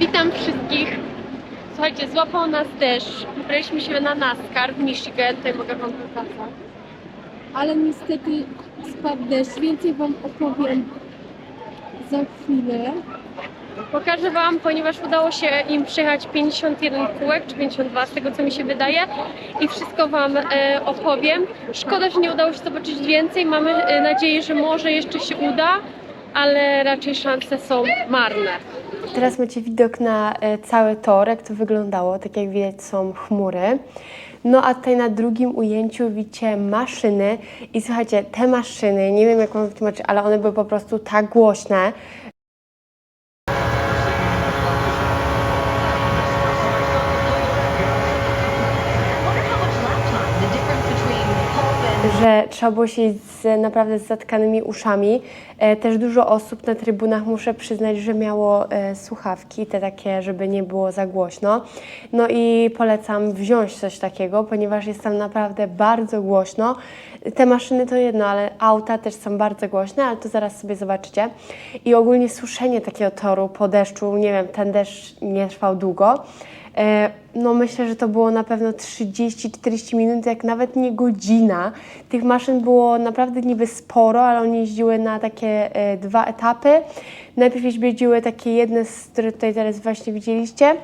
Witam wszystkich. Słuchajcie, złapał nas deszcz. Wybraliśmy się na NASCAR w Michigan. Tutaj mogę wam pokazać. Ale niestety spadł deszcz. Więcej wam opowiem za chwilę. Pokażę wam, ponieważ udało się im przejechać 51 kółek, czy 52 z tego co mi się wydaje i wszystko wam e, opowiem. Szkoda, że nie udało się zobaczyć więcej. Mamy e, nadzieję, że może jeszcze się uda, ale raczej szanse są marne. Teraz macie widok na e, cały tor, jak to wyglądało. Tak jak widać są chmury. No a tutaj na drugim ujęciu widzicie maszyny i słuchajcie, te maszyny, nie wiem jak wam wytłumaczyć, ale one były po prostu tak głośne, że trzeba było siedzieć naprawdę z zatkanymi uszami. E, też dużo osób na trybunach, muszę przyznać, że miało e, słuchawki, te takie, żeby nie było za głośno. No i polecam wziąć coś takiego, ponieważ jest tam naprawdę bardzo głośno. Te maszyny to jedno, ale auta też są bardzo głośne, ale to zaraz sobie zobaczycie. I ogólnie suszenie takiego toru po deszczu, nie wiem, ten deszcz nie trwał długo. E, No myślę, że to było na pewno 30-40 minut, jak nawet nie godzina. Tych maszyn było naprawdę niby sporo, ale one jeździły na takie e, dwa etapy. Najpierw jeździły takie jedne, które tutaj teraz właśnie widzieliście.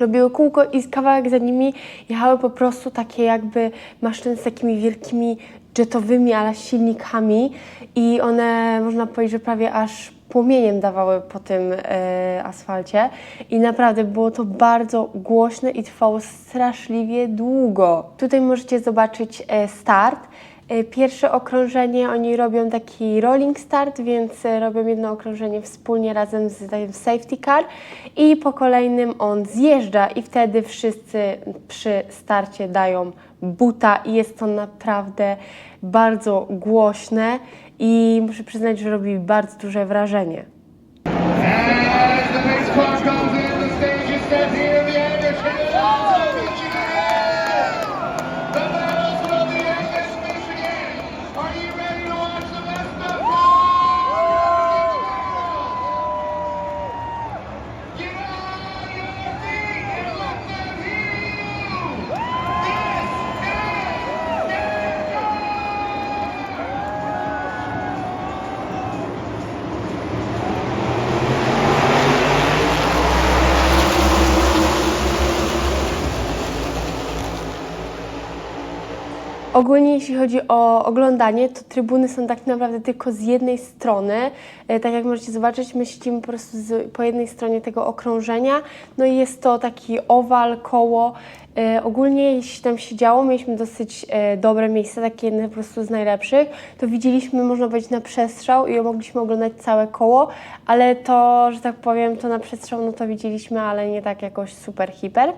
Robiły kółko i z kawałek za nimi jechały po prostu takie jakby maszyny z takimi wielkimi jetowymi, ale silnikami i one można powiedzieć, że prawie aż płomieniem dawały po tym e, asfalcie i naprawdę było to bardzo głośne i trwało straszliwie długo. Tutaj możecie zobaczyć e, start. E, Pierwsze okrążenie oni robią taki rolling start, więc e, robią jedno okrążenie wspólnie razem z safety car i po kolejnym on zjeżdża i wtedy wszyscy przy starcie dają buta i jest to naprawdę bardzo głośne i muszę przyznać, że robi bardzo duże wrażenie. Ogólnie jeśli chodzi o oglądanie, to trybuny są tak naprawdę tylko z jednej strony. E, Tak jak możecie zobaczyć, my siedzimy po prostu z, po jednej stronie tego okrążenia. No i jest to taki owal, koło. E, Ogólnie jeśli tam się działo, mieliśmy dosyć e, dobre miejsca, takie jedne po prostu z najlepszych. To widzieliśmy, można powiedzieć, na przestrzał i mogliśmy oglądać całe koło, ale to, że tak powiem, to na przestrzał, no to widzieliśmy, ale nie tak jakoś super hiper.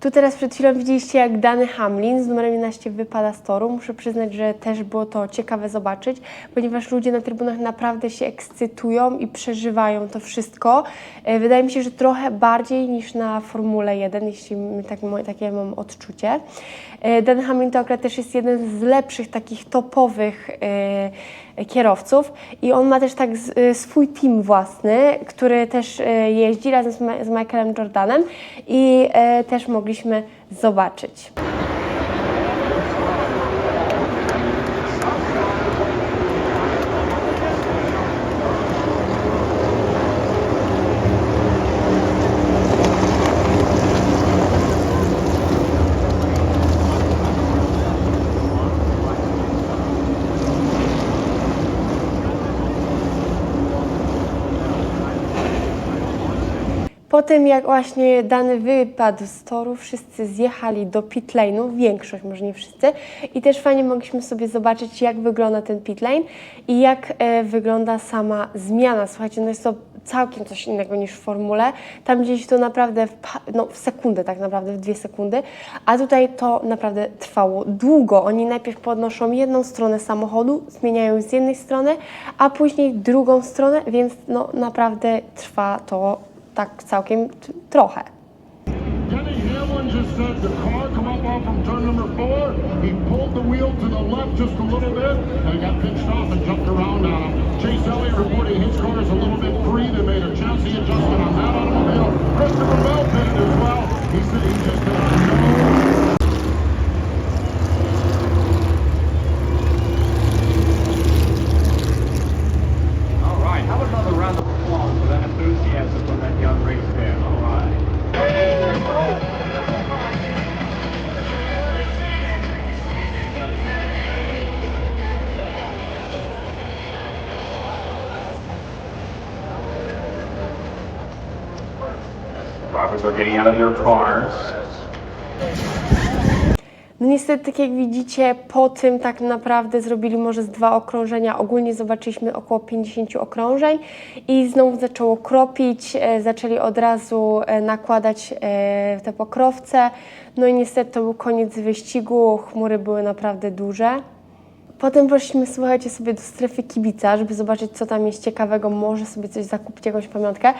Tu teraz przed chwilą widzieliście, jak Dany Hamlin z numerem 11 wypada z toru. Muszę przyznać, że też było to ciekawe zobaczyć, ponieważ ludzie na trybunach naprawdę się ekscytują i przeżywają to wszystko. E, Wydaje mi się, że trochę bardziej niż na Formule 1, jeśli tak, takie mam odczucie. E, Dan Hamlin to akurat też jest jeden z lepszych, takich topowych e, kierowców i on ma też tak swój team własny, który też jeździ razem z, Michaelem Jordanem i też mogliśmy zobaczyć. Po tym, jak właśnie dany wypadł z toru, wszyscy zjechali do pit lane'u, większość, może nie wszyscy, i też fajnie mogliśmy sobie zobaczyć, jak wygląda ten pit lane i jak e, wygląda sama zmiana. Słuchajcie, no jest to całkiem coś innego niż w formule. Tam gdzieś to naprawdę w, no, w sekundę, tak naprawdę, w dwie sekundy, a tutaj to naprawdę trwało długo. Oni najpierw podnoszą jedną stronę samochodu, zmieniają z jednej strony, a później drugą stronę, więc no naprawdę trwa to tak całkiem trochę. Denny Hamlin a. Chase are getting out of their cars. No niestety, tak jak widzicie, po tym tak naprawdę zrobili może z dwa okrążenia. Ogólnie zobaczyliśmy około 50 okrążeń i znowu zaczęło kropić, e, zaczęli od razu e, nakładać e, te pokrowce. No i niestety to był koniec wyścigu, chmury były naprawdę duże. Potem poszliśmy, słuchajcie, sobie do strefy kibica, żeby zobaczyć, co tam jest ciekawego, może sobie coś zakupić, jakąś pamiątkę.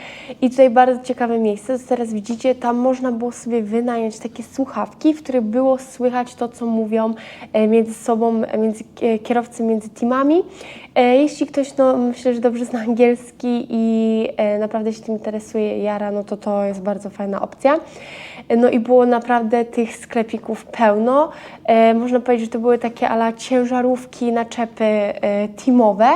I tutaj bardzo ciekawe miejsce, co teraz widzicie, tam można było sobie wynająć takie słuchawki, w których było słychać to, co mówią e, między sobą, e, między e, kierowcy, między teamami. Jeśli ktoś, no myślę, że dobrze zna angielski i naprawdę się tym interesuje, jara, no to to jest bardzo fajna opcja. No i było naprawdę tych sklepików pełno. E, można powiedzieć, że to były takie ala ciężarówki, naczepy e, teamowe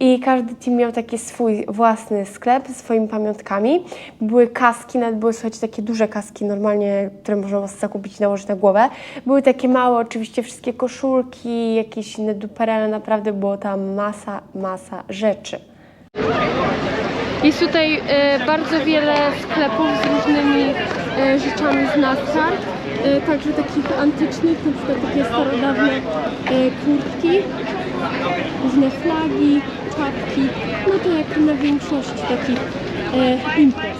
i każdy team miał taki swój własny sklep swoimi pamiątkami. Były kaski, nawet były słuchajcie, takie duże kaski normalnie, które można zakupić i nałożyć na głowę. Były takie małe oczywiście wszystkie koszulki, jakieś inne duperele, naprawdę było tam masa, masa rzeczy. Jest tutaj e, bardzo wiele sklepów z rzeczami z e, także takich antycznych, na przykład takie starodawne e, kurtki, różne flagi, czapki, no to jak na większości takich e, imprez.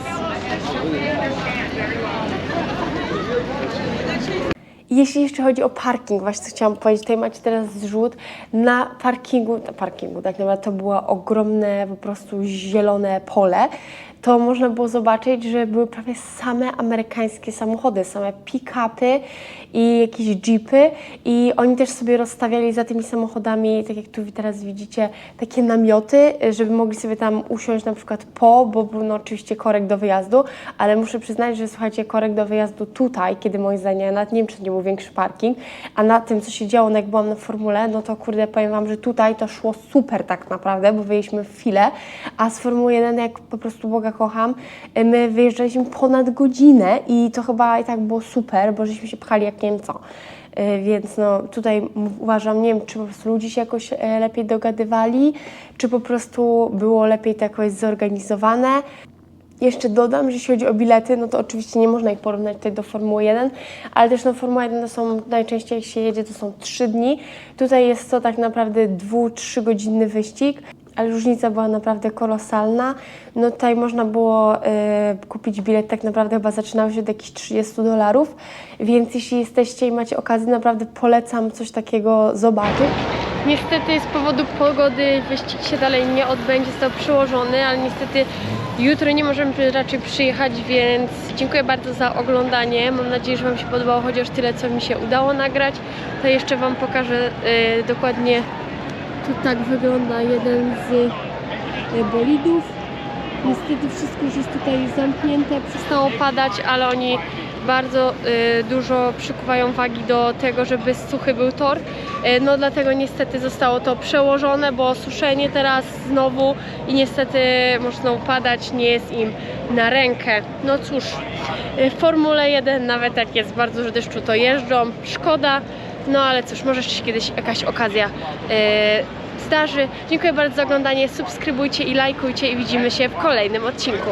Jeśli jeszcze chodzi o parking, właśnie chciałam powiedzieć, tutaj macie teraz zrzut na parkingu, na parkingu tak naprawdę to było ogromne po prostu zielone pole, to można było zobaczyć, że były prawie same amerykańskie samochody, same pick-upy i jakieś jeepy. I oni też sobie rozstawiali za tymi samochodami, tak jak tu teraz widzicie, takie namioty, żeby mogli sobie tam usiąść na przykład po, bo był no oczywiście korek do wyjazdu, ale muszę przyznać, że słuchajcie, korek do wyjazdu tutaj, kiedy moim zdaniem, ja nawet nie wiem, czy nie był większy parking, a na tym, co się działo, no jak byłam na formule, no to kurde, powiem Wam, że tutaj to szło super tak naprawdę, bo wyjęliśmy w chwilę, a z Formuły 1, jak po prostu Boga kocham, my wyjeżdżaliśmy ponad godzinę i to chyba i tak było super, bo żeśmy się pchali jak nie wiem co. Y, Więc no, tutaj uważam, nie wiem, czy po prostu ludzie się jakoś e, lepiej dogadywali, czy po prostu było lepiej to jakoś zorganizowane. Jeszcze dodam, że jeśli chodzi o bilety, no to oczywiście nie można ich porównać tutaj do Formuły 1, ale też no Formuła 1 to są najczęściej jak się jedzie, to są 3 dni. Tutaj jest to tak naprawdę 2-3 godzinny wyścig. Ale różnica była naprawdę kolosalna. No tutaj można było e, kupić bilet, tak naprawdę chyba zaczynał się od jakichś 30 dolarów, więc jeśli jesteście i macie okazję, naprawdę polecam coś takiego zobaczyć. Niestety z powodu pogody wyścig się dalej nie odbędzie, został przyłożony, ale niestety jutro nie możemy raczej przyjechać, więc dziękuję bardzo za oglądanie. Mam nadzieję, że Wam się podobało chociaż tyle, co mi się udało nagrać. To jeszcze Wam pokażę e, dokładnie, tu tak wygląda jeden z e, bolidów. Niestety wszystko już jest tutaj zamknięte, przestało padać, ale oni bardzo y, dużo przykuwają wagi do tego, żeby suchy był tor. Y, no dlatego niestety zostało to przełożone, bo suszenie teraz znowu i niestety można upadać, nie jest im na rękę. No cóż, w Formule 1 nawet jak jest bardzo dużo deszczu, to jeżdżą. Szkoda, no ale cóż, może jeszcze się kiedyś jakaś okazja y, zdarzy. Dziękuję bardzo za oglądanie, subskrybujcie i lajkujcie i widzimy się w kolejnym odcinku.